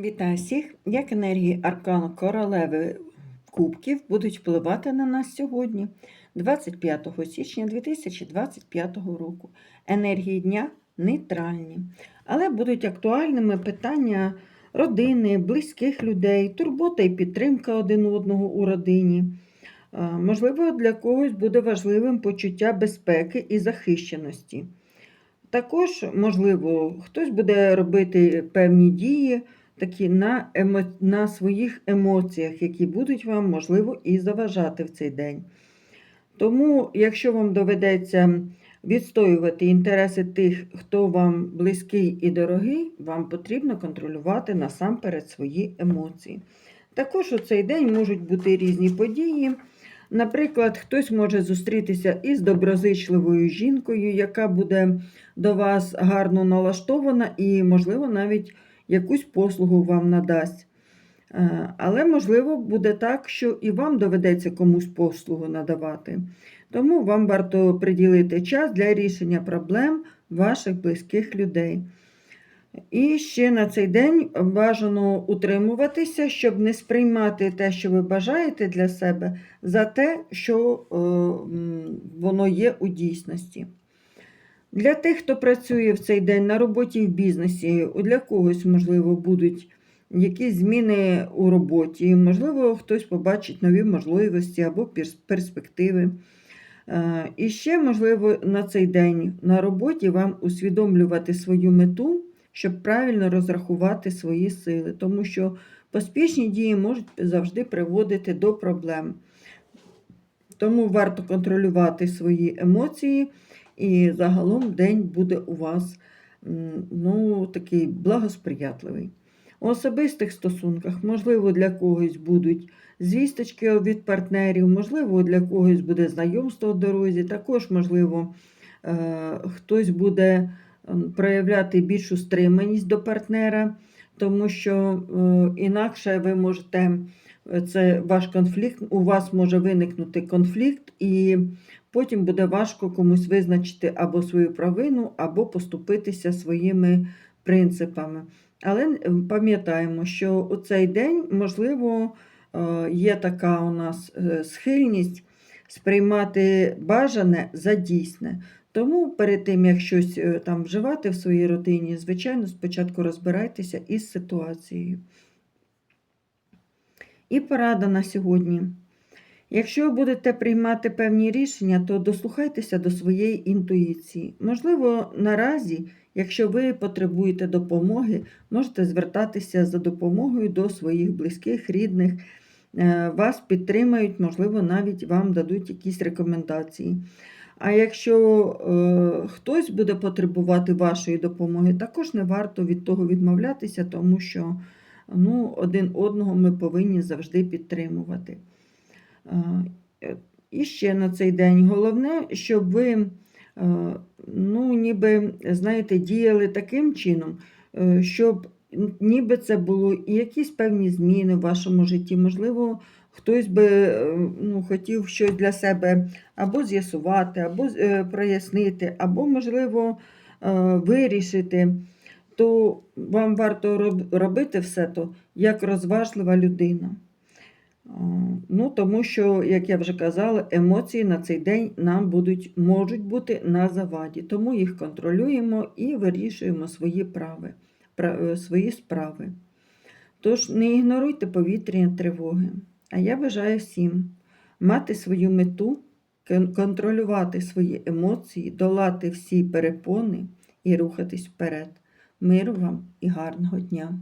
Вітаю всіх! Як енергії аркану королеви кубків будуть впливати на нас сьогодні, 25 січня 2025 року. Енергії дня нейтральні, але будуть актуальними питання родини, близьких людей, турбота і підтримка один одного у родині. Можливо, для когось буде важливим почуття безпеки і захищеності. Також, можливо, хтось буде робити певні дії такі на, емо... на своїх емоціях, які будуть вам, можливо, і заважати в цей день. Тому, якщо вам доведеться відстоювати інтереси тих, хто вам близький і дорогий, вам потрібно контролювати насамперед свої емоції. Також у цей день можуть бути різні події. Наприклад, хтось може зустрітися із доброзичливою жінкою, яка буде до вас гарно налаштована і, можливо, навіть якусь послугу вам надасть. Е, Але, можливо, буде так, що і вам доведеться комусь послугу надавати. Тому вам варто приділити час для рішення проблем ваших близьких людей. І ще на цей день бажано утримуватися, щоб не сприймати те, що ви бажаєте для себе, за те, що е, воно є у дійсності. Для тих, хто працює в цей день на роботі і в бізнесі, для когось, можливо, будуть якісь зміни у роботі, можливо, хтось побачить нові можливості або перспективи. Е, І ще, можливо, на цей день на роботі вам усвідомлювати свою мету, щоб правильно розрахувати свої сили, тому що поспішні дії можуть завжди приводити до проблем. Тому варто контролювати свої емоції, і загалом день буде у вас ну, такий благосприятливий. У особистих стосунках, можливо, для когось будуть звісточки від партнерів, можливо, для когось буде знайомство в дорозі, також, можливо, е, хтось буде проявляти більшу стриманість до партнера, тому що е, інакше ви можете, е, це ваш конфлікт, у вас може виникнути конфлікт, і потім буде важко комусь визначити або свою провину, або поступитися своїми принципами. Але пам'ятаємо, що у цей день, можливо, е, є така у нас е, схильність сприймати бажане за дійсне. Тому перед тим, як щось е, там вживати в своїй родині, звичайно, спочатку розбирайтеся із ситуацією. І порада на сьогодні. Якщо будете приймати певні рішення, то дослухайтеся до своєї інтуїції. Можливо, наразі, якщо ви потребуєте допомоги, можете звертатися за допомогою до своїх близьких, рідних. Е, Вас підтримають, можливо, навіть вам дадуть якісь рекомендації. А якщо е, хтось буде потребувати вашої допомоги, також не варто від того відмовлятися, тому що ну, один одного ми повинні завжди підтримувати. Е, І ще на цей день головне, щоб ви, е, ну, ніби, знаєте, діяли таким чином, е, щоб ніби це було якісь певні зміни в вашому житті. Можливо, хтось би ну, хотів щось для себе або з'ясувати, або прояснити, або, можливо, вирішити. То вам варто робити все то як розважлива людина. Ну, тому що, як я вже казала, емоції на цей день нам будуть, можуть бути на заваді. Тому їх контролюємо і вирішуємо свої, прави, е, свої справи. Тож не ігноруйте повітряні тривоги. А я бажаю всім мати свою мету, контролювати свої емоції, долати всі перепони і рухатись вперед. Миру вам і гарного дня!